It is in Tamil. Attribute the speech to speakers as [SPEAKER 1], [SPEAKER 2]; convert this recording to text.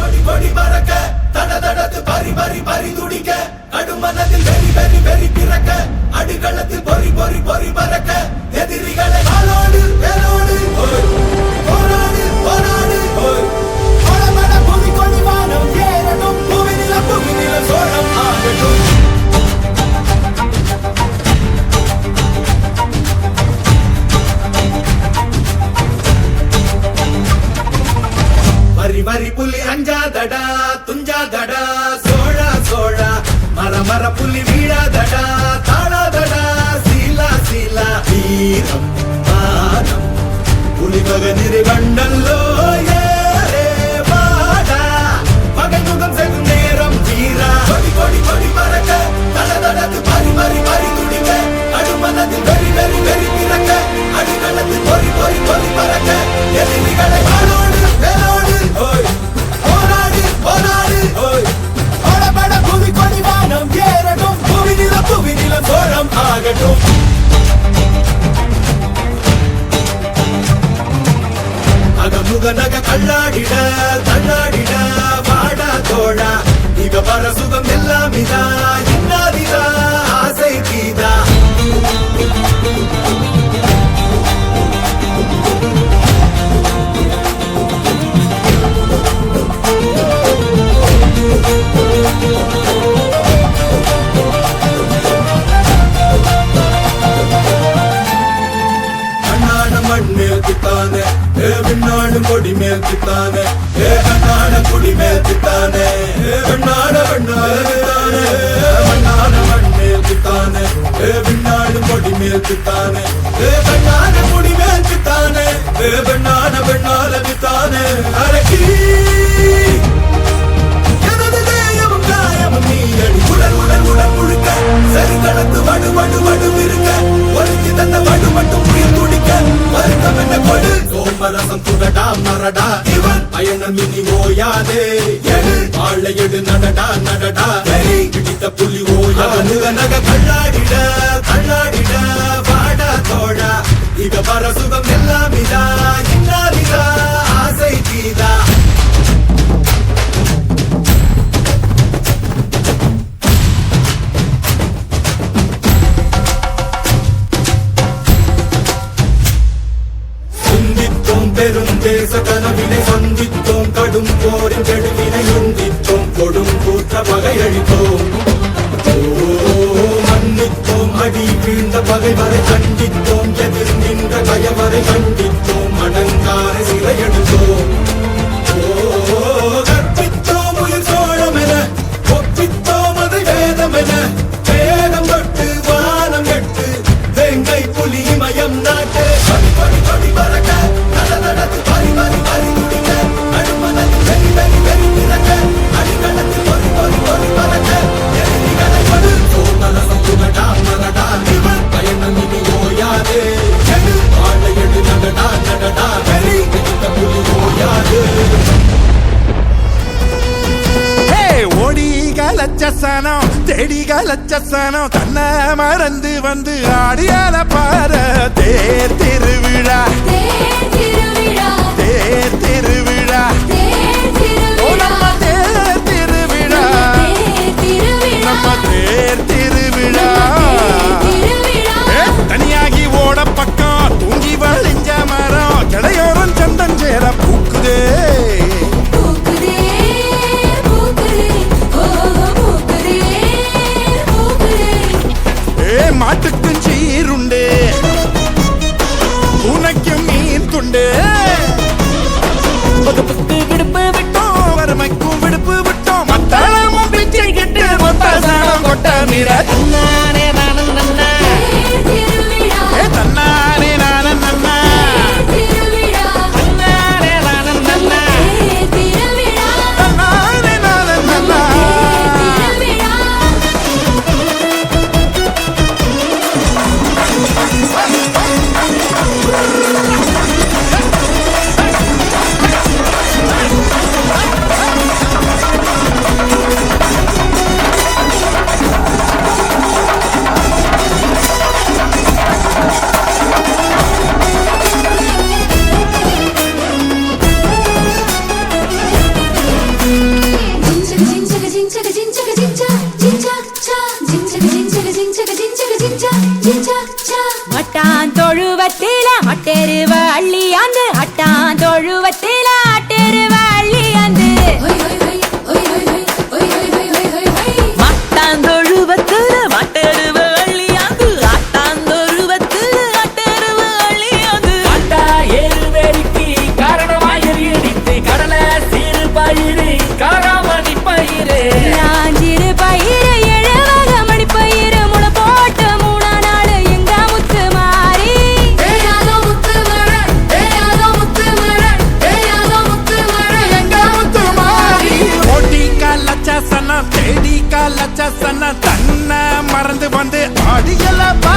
[SPEAKER 1] கொடி கொடி பறக்க தட தடத்து பறி பறி பறி துடிக்க கடுமனதில் வெறி வெறி வெறி பிறக்க அடிகளத்தில் பொறி பொறி பொறி பறக்க எதிரிகளை காலோடு வேலோடு. నిన్ను వీడదట తాడదట పులిపగ నిరిబండల్లో அகமுக நக கல்லாடிட தள்ளாடிட வாடா தோழா. இக வர சுகம் எல்லாம் இதா இன்னாதிதா கொடி மேல் தித்தானே ஏ கண்ணான கொடி மேல் தித்தானே ஏ வெண்ணாட வெண்ணால தித்தானே வண் மேல் தித்தானே ஏ விண்ணாடு கொடி மேல் தித்தானே ஏ கண்ணான கொடி மேல் தித்தானே ஏ வெண்ணான வண்ணால தித்தானே அரக்கி நீ அடி உடல் உடல் உடல் முழுக்க சரி கடந்து வடு வடு வடு இருக்க இனி ஓயாதே எடு எடு நடடா நடடா. பிடித்த புலி ஓயா நக கண்ணாடிட கண்ணாடிட வாடா தோழா இக வர சுகம் எல்லாம் இதா இன்னாதிதா ஆசை தீதா. கனவினை பகையழித்தோம் ஓ, மன்னித்தோம் அடி வீழ்ந்த பகைவரை கண்டித்தோம். எதிர் நின்ற கயவரை கண்டித்தோம் அடங்காரை சிறையெடுத்தோம்
[SPEAKER 2] கலச்சசனம் தேடிக கலச்சசனம் தன்னை மறந்து வந்து ஆடியால பாரு தேர் திருவிழா.
[SPEAKER 3] மட்டான் தொழுவத்தில
[SPEAKER 2] மட்டெருவ அள்ளியாந்து
[SPEAKER 3] அட்டான் தொழுவத்தில என்ன மறந்து வந்து அடியலப்பா